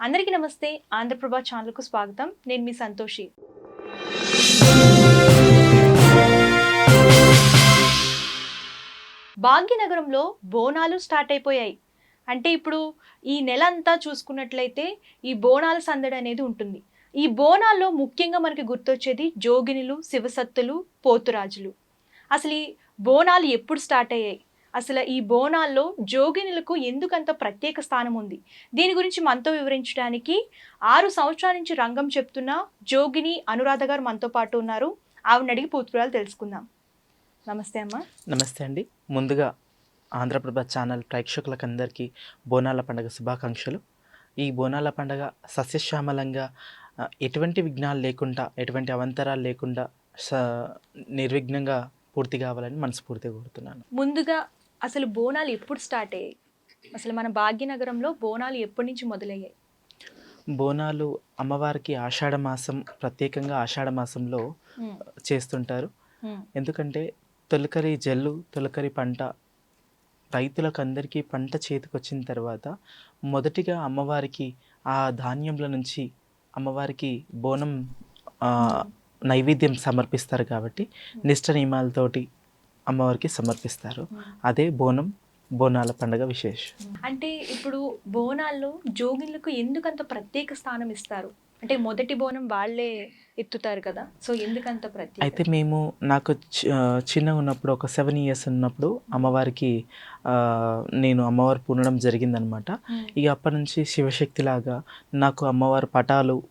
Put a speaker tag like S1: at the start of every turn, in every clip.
S1: అందరికీ నమస్తే. ఆంధ్రప్రభ ఛానల్కు స్వాగతం. నేను మీ సంతోషి. భాగ్యనగరంలో బోనాలు స్టార్ట్ అయిపోయాయి. అంటే ఇప్పుడు ఈ నెల అంతా చూసుకున్నట్లయితే ఈ బోనాల సందడి అనేది ఉంటుంది. ఈ బోనాల్లో ముఖ్యంగా మనకి గుర్తొచ్చేది జోగినులు శివసత్తులు పోతురాజులు. అసలు ఈ బోనాలు ఎప్పుడు స్టార్ట్ అయ్యాయి? అసలు ఈ బోనాల్లో జోగినులకు ఎందుకంత ప్రత్యేక స్థానం ఉంది? దీని గురించి మనతో వివరించడానికి ఆరు సంవత్సరాల నుంచి రంగం చెప్తున్న జోగిని అనురాధ గారు మనతో పాటు ఉన్నారు. ఆవిడని అడిగి పూర్తిపురాలు తెలుసుకుందాం. నమస్తే అమ్మా.
S2: నమస్తే అండి. ముందుగా ఆంధ్రప్రభ ఛానల్ ప్రేక్షకులకు అందరికీ బోనాల పండుగ శుభాకాంక్షలు. ఈ బోనాల పండుగ సస్యశ్యామలంగా ఎటువంటి విఘ్నాలు లేకుండా ఎటువంటి అవంతరాలు లేకుండా స నిర్విఘ్నంగా పూర్తి కావాలని మనస్ఫూర్తిగా కోరుతున్నాను.
S1: ముందుగా అసలు బోనాలు ఎప్పుడు స్టార్ట్ అయ్యాయి? అసలు మన భాగ్యనగరంలో బోనాలు ఎప్పటి నుంచి మొదలయ్యాయి?
S2: బోనాలు అమ్మవారికి ఆషాఢ మాసం ప్రత్యేకంగా ఆషాఢ మాసంలో చేస్తుంటారు. ఎందుకంటే తొలకరి జల్లు తొలకరి పంట రైతులకు అందరికీ పంట చేతికొచ్చిన తర్వాత మొదటిగా అమ్మవారికి ఆ ధాన్యంల నుంచి అమ్మవారికి బోనం నైవేద్యం సమర్పిస్తారు కాబట్టి నిష్ట నియమాలతోటి అమ్మవారికి సమర్పిస్తారు. అదే బోనం బోనాల పండుగ విశేషం.
S1: అంటే ఇప్పుడు బోనాల్లో జోగిన్లకు ఎందుకంత ప్రత్యేక స్థానం ఇస్తారు? అంటే మొదటి బోనం వాళ్ళే ఎత్తుతారు కదా సో ఎందుకంత
S2: అయితే
S1: ప్రత్యేక
S2: మేము నాకు చి- ఆ, చిన్నగా ఉన్నప్పుడు ఒక సెవెన్ ఇయర్స్ ఉన్నప్పుడు అమ్మవారికి నేను అమ్మవారు పూనడం జరిగిందనమాట. ఇక అప్పటి నుంచి శివశక్తిలాగా నాకు అమ్మవారి పటాలు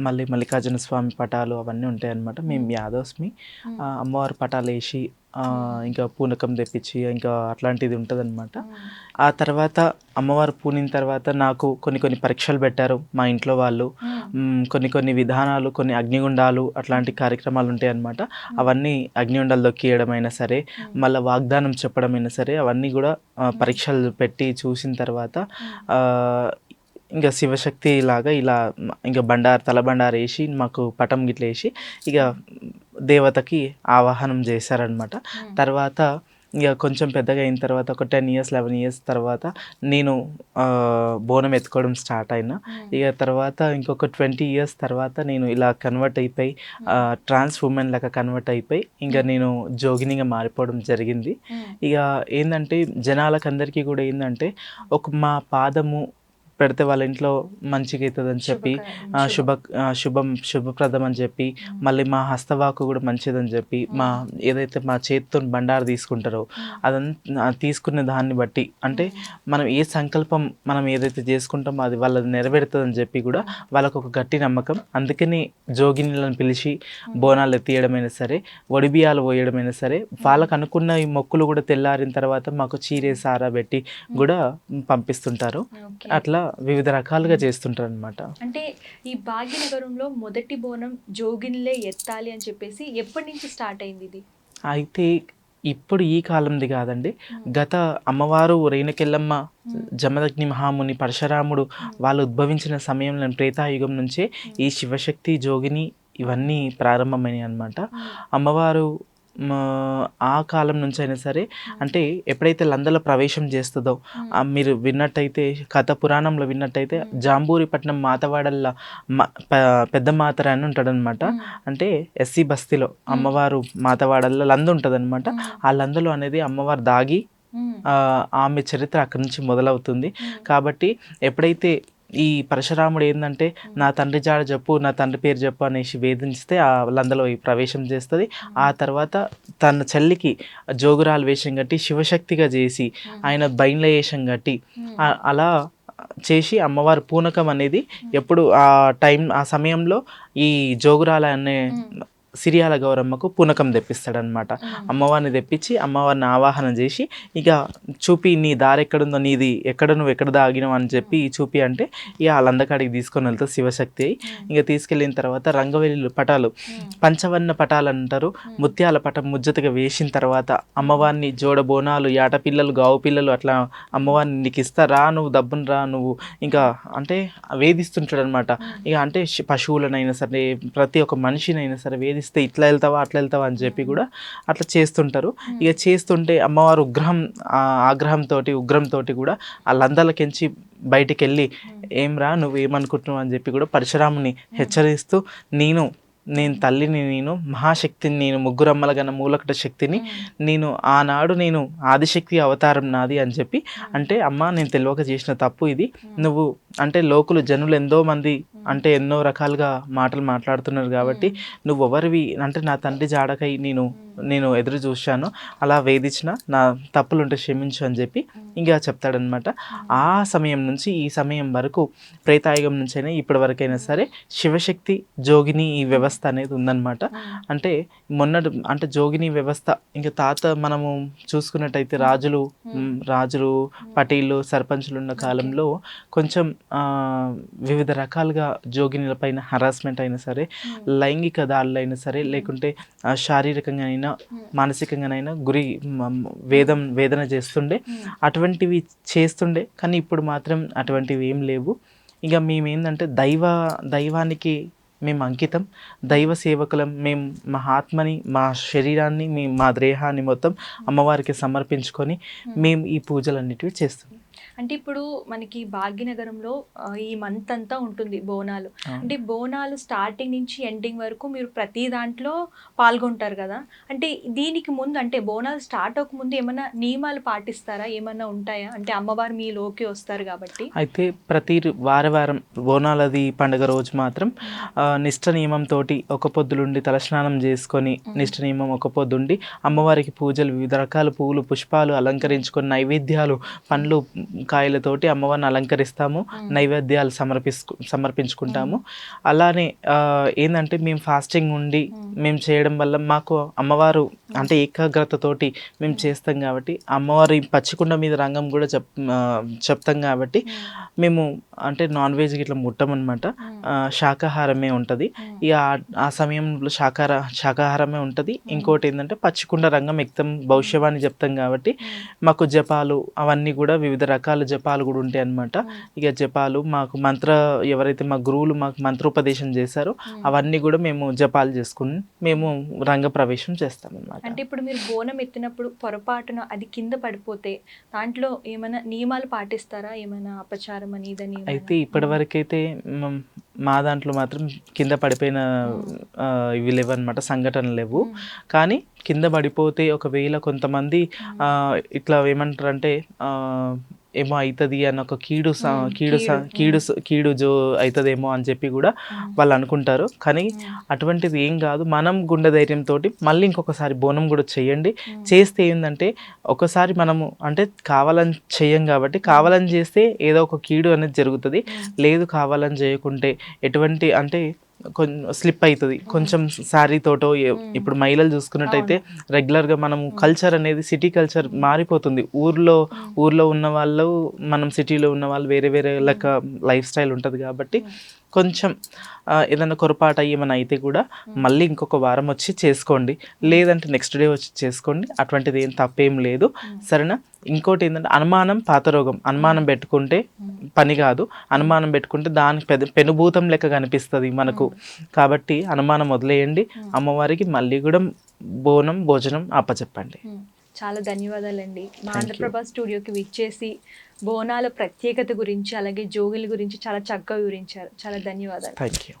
S2: మళ్ళీ మల్లికార్జున స్వామి పటాలు అవన్నీ ఉంటాయి అన్నమాట మేము. యాదవ్స్మి అమ్మవారి పటాలు వేసి ఇంకా పూనకం తెప్పించి ఇంకా అట్లాంటిది ఉంటుంది ఆ. తర్వాత అమ్మవారు పూనిన తర్వాత నాకు కొన్ని కొన్ని పరీక్షలు పెట్టారు మా ఇంట్లో వాళ్ళు. కొన్ని కొన్ని విధానాలు కొన్ని అగ్నిగుండాలు అట్లాంటి కార్యక్రమాలు ఉంటాయి అన్నమాట అవన్నీ అగ్నిగుండాలు దొక్కియడం అయినా సరే మళ్ళీ వాగ్దానం చెప్పడం అయినా సరే అవన్నీ కూడా పరీక్షలు పెట్టి చూసిన తర్వాత ఇంకా శివశక్తి లాగా ఇలా ఇంకా బండారు తల బండారు వేసి మాకు పటం గిట్ల వేసి ఇక దేవతకి ఆవాహనం చేశారనమాట తర్వాత ఇక కొంచెం పెద్దగా అయిన తర్వాత ఒక టెన్ ఇయర్స్ లెవెన్ ఇయర్స్ తర్వాత నేను బోనం ఎత్తుకోవడం స్టార్ట్ అయినా. ఇక తర్వాత ఇంకొక ట్వంటీ ఇయర్స్ తర్వాత నేను ఇలా కన్వర్ట్ అయిపోయి ట్రాన్స్ ఉమెన్ లాగా కన్వర్ట్ అయిపోయి ఇంకా నేను జోగినిగా మారిపోవడం జరిగింది. ఇక ఏంటంటే జనాలకు అందరికీ కూడా ఏంటంటే ఒక మా పాదము పెడితే వాళ్ళ ఇంట్లో మంచిగా అవుతుంది అని చెప్పి శుభ శుభం శుభప్రదం అని చెప్పి మళ్ళీ మా హస్తవాకు కూడా మంచిదని చెప్పి మా ఏదైతే మా చేతితో బండారు తీసుకుంటారో అదంతా తీసుకునే దాన్ని బట్టి అంటే మనం ఏ సంకల్పం మనం ఏదైతే చేసుకుంటామో అది వాళ్ళది నెరవేరుతుందని చెప్పి కూడా వాళ్ళకు ఒక గట్టి నమ్మకం. అందుకని జోగినులను పిలిచి బోనాలు ఎత్తియడమైనా సరే వడిబియాలు పోయడమైనా సరే వాళ్ళకు అనుకున్న ఈ మొక్కులు కూడా తెల్లారిన తర్వాత మాకు చీరే సారా పెట్టి కూడా పంపిస్తుంటారు. అట్లా వివిధ రకాలుగా చేస్తుంటారు అనమాట
S1: అంటే ఈ భాగ్యనగరంలో మొదటి బోనం జోగిన్లే ఎత్తాలి అని చెప్పేసి ఎప్పటి నుంచి స్టార్ట్ అయింది ఇది?
S2: అయితే ఇప్పుడు ఈ కాలంది కాదండి. గత అమ్మవారు రేణుకెళ్ళమ్మ జమదగ్ని మహాముని పరశురాముడు వాళ్ళు ఉద్భవించిన సమయంలో త్రేతాయుగం నుంచే ఈ శివశక్తి జోగిని ఇవన్నీ ప్రారంభమైనాయి అన్నమాట అమ్మవారు ఆ కాలం నుంచి అయినా సరే అంటే ఎప్పుడైతే లందలో ప్రవేశం చేస్తుందో మీరు విన్నట్టయితే కథ పురాణంలో విన్నట్టయితే జాంబూరిపట్నం మాతవాడల్ల పెద్ద మాతర అని ఉంటాడనమాట అంటే ఎస్సీ బస్తీలో అమ్మవారు మాతవాడల్లో లంద ఉంటుందన్నమాట. ఆ లందలో అనేది అమ్మవారు దాగి ఆమె చరిత్ర అక్కడి నుంచి మొదలవుతుంది. కాబట్టి ఎప్పుడైతే ఈ పరశురాముడు ఏంటంటే నా తండ్రి జాడ చెప్పు నా తండ్రి పేరు చెప్పు అనేసి వేధించితే ఆ లందలో ఈ ప్రవేశం చేస్తుంది. ఆ తర్వాత తన చెల్లికి జోగురాలు వేషం కట్టి శివశక్తిగా చేసి ఆయన బైన్ల వేషం కట్టి అలా చేసి అమ్మవారి పూనకం అనేది ఎప్పుడు ఆ టైం ఆ సమయంలో ఈ జోగురాల అనే సిరియాల గౌరమ్మకు పూనకం తెప్పిస్తాడనమాట అమ్మవారిని తెప్పించి అమ్మవారిని ఆవాహన చేసి ఇక చూపి నీ దారి ఎక్కడుందో నీది ఎక్కడ నువ్వు ఎక్కడ దాగినావు అని చెప్పి చూపి అంటే ఇక వాళ్ళందకాడికి తీసుకొని వెళ్తారు శివశక్తి అయి. ఇక తీసుకెళ్ళిన తర్వాత రంగవెల్లి పటాలు పంచవర్ణ పటాలు అంటారు. ముత్యాల పటం ముజ్జతగా వేసిన తర్వాత అమ్మవారిని జోడ బోనాలు యాట పిల్లలు గావు పిల్లలు అట్లా అమ్మవారిని నీకు ఇస్తా రా నువ్వు దబ్బును రా నువ్వు. ఇంకా అంటే వేధిస్తుంటాడు అనమాట ఇక అంటే పశువులనైనా సరే ప్రతి ఒక్క మనిషినైనా సరే వేధిస్తుంటాడు బెదిరిస్తే ఇట్లా వెళ్తావా అట్లా వెళ్తావా అని చెప్పి కూడా అట్లా చేస్తుంటారు. ఇక చేస్తుంటే అమ్మవారు ఉగ్రహం ఆగ్రహంతో ఉగ్రంతో కూడా ఆ లందలకెంచి బయటికి వెళ్ళి ఏమ్రా నువ్వు ఏమనుకుంటున్నావు? అని చెప్పి కూడా పరశురాముని హెచ్చరిస్తూ నేను నేను తల్లిని నేను మహాశక్తిని నేను ముగ్గురు అమ్మల గన్న మూలకట శక్తిని నేను ఆనాడు నేను ఆదిశక్తి అవతారం నాది అని చెప్పి అంటే అమ్మ నేను తెలియక చేసిన తప్పు ఇది. నువ్వు అంటే లోకులు జనులు ఎంతో మంది అంటే ఎన్నో రకాలుగా మాటలు మాట్లాడుతున్నారు కాబట్టి నువ్వు ఎవరివి అంటే నా తండ్రి జాడకై నేను నేను ఎదురు చూశాను. అలా వేధించిన నా తప్పులు ఉంటే క్షమించు అని చెప్పి ఇంకా చెప్తాడనమాట ఆ సమయం నుంచి ఈ సమయం వరకు ప్రేతాయుగం నుంచి అయినా ఇప్పటి వరకైనా సరే శివశక్తి జోగిని ఈ వ్యవస్థ అనేది ఉందన్నమాట. అంటే మొన్నటి అంటే జోగిని వ్యవస్థ ఇంకా తాత మనము చూసుకున్నట్టయితే రాజులు రాజులు పటీలు సర్పంచులు ఉన్న కాలంలో కొంచెం వివిధ రకాలుగా జోగినిల పైన హరాస్మెంట్ అయినా సరే లైంగిక దాడులు అయినా సరే లేకుంటే ఆ, శారీరకంగా అయినా మానసికంగానైనా గురి వేదం వేదన చేస్తుండే. అటువంటివి చేస్తుండే కానీ ఇప్పుడు మాత్రం అటువంటివి ఏం లేవు. ఇక మేము ఏంటంటే దైవ దైవానికి మేము అంకితం. దైవ సేవకులం మేము మా ఆత్మని మా శరీరాన్ని మీ మా దేహాన్ని మొత్తం అమ్మవారికి సమర్పించుకొని మేము ఈ పూజలన్నిటివి చేస్తాం
S1: అంటే ఇప్పుడు మనకి భాగ్యనగరంలో ఈ మంత్ అంతా ఉంటుంది బోనాలు. అంటే బోనాలు స్టార్టింగ్ నుంచి ఎండింగ్ వరకు మీరు ప్రతి దాంట్లో పాల్గొంటారు కదా. అంటే దీనికి ముందు అంటే బోనాలు స్టార్ట్ అవ్వక ముందు ఏమైనా నియమాలు పాటిస్తారా? ఏమైనా ఉంటాయా? అంటే అమ్మవారు మీలోకి వస్తారు కాబట్టి.
S2: అయితే ప్రతి వార వారం బోనాలది పండుగ రోజు మాత్రం నిష్ట నియమంతో ఒక పొద్దులుండి తలస్నానం చేసుకొని నిష్ట నియమం ఒక పొద్దుండి అమ్మవారికి పూజలు వివిధ రకాల పువ్వులు పుష్పాలు అలంకరించుకొని నైవేద్యాలు పండ్లు కాయలతోటి అమ్మవారిని అలంకరిస్తాము నైవేద్యాలు సమర్పిస్తు సమర్పించుకుంటాము. అలానే ఏంటంటే మేము ఫాస్టింగ్ ఉండి మేము. చేయడం వల్ల మాకు అమ్మవారు అంటే ఏకాగ్రతతోటి మేము చేస్తాం కాబట్టి అమ్మవారి పచ్చికుండ మీద రంగం కూడా చెప్ చెప్తాం కాబట్టి మేము. అంటే నాన్ వెజ్ ఇట్లా ముట్టమన్నమాట. ఆ, శాకాహారమే ఉంటుంది. ఇక ఆ- సమయంలో శాకాహార శాకాహారమే ఉంటుంది. ఇంకోటి ఏంటంటే పచ్చికుండ రంగం ఎక్కుతాం భవిష్యవాణి చెప్తాం కాబట్టి మాకు జపాలు అవన్నీ కూడా వివిధ రకాల జపాలు కూడా ఉంటాయి అన్నమాట. ఇక జపాలు మాకు మంత్ర ఎవరైతే మా గురువులు మాకు మంత్రోపదేశం చేశారో అవన్నీ కూడా మేము జపాలు చేసుకుని మేము రంగ ప్రవేశం చేస్తాం అన్నమాట
S1: అంటే ఇప్పుడు మీరు బోనం ఎత్తినప్పుడు పొరపాటున అది కింద పడిపోతే దాంట్లో ఏమైనా నియమాలు పాటిస్తారా? ఏమైనా అపచారం అని ఇదని?
S2: అయితే ఇప్పటివరకైతే మ- మా దాంట్లో మాత్రం కింద పడిపోయిన ఇవి లేవు అనమాట సంఘటనలు లేవు. కానీ కింద పడిపోతే ఒకవేళ కొంతమంది ఇట్లా ఏమంటారంటే ఏమో అవుతుంది అన్న ఒక కీడు. కీడు స-
S1: కీడు.
S2: కీడు జో అవుతుందేమో అని చెప్పి కూడా. వాళ్ళు అనుకుంటారు కానీ. అటువంటిది ఏం కాదు మనం గుండె ధైర్యంతో మళ్ళీ ఇంకొకసారి బోనం కూడా చేయండి. చేస్తే ఏంటంటే ఒకసారి మనము అంటే కావాలని చెయ్యం కాబట్టి కావాలని చేస్తే ఏదో ఒక కీడు అనేది జరుగుతుంది లేదు కావాలని చేయకుంటే ఎటువంటి అంటే స్లిప్ అవుతుంది కొంచెం శారీ తోటో ఏ- ఇప్పుడు మహిళలు చూసుకున్నట్టయితే రెగ్యులర్గా మనము కల్చర్ అనేది సిటీ కల్చర్ మారిపోతుంది. ఊర్లో ఊర్లో ఉన్న వాళ్ళు మనం సిటీలో ఉన్న వాళ్ళు వేరే వేరే లెక్క లైఫ్ స్టైల్ ఉంటుంది కాబట్టి కొంచెం ఏదైనా పొరపాటు ఏమైనా అయితే కూడా మళ్ళీ ఇంకొక వారం వచ్చి చేసుకోండి. లేదంటే నెక్స్ట్ డే వచ్చి చేసుకోండి. అటువంటిది ఏం తప్పేం లేదు. సరేనా? ఇంకోటి ఏంటంటే అనుమానం పాత రోగం. అనుమానం పెట్టుకుంటే పని కాదు. అనుమానం పెట్టుకుంటే దానికి పెద్ద పెనుభూతం లెక్క కనిపిస్తుంది మనకు. కాబట్టి అనుమానం వదిలేయండి. అమ్మవారికి మళ్ళీ కూడా బోనం భోజనం అప్పచెప్పండి.
S1: చాలా ధన్యవాదాలండి. మా. ఆంధ్రప్రభ స్టూడియోకి విచ్చేసి బోనాల ప్రత్యేకత గురించి అలాగే జోగుల గురించి చాలా చక్కగా వివరించారు. చాలా ధన్యవాదాలు.
S2: Thank you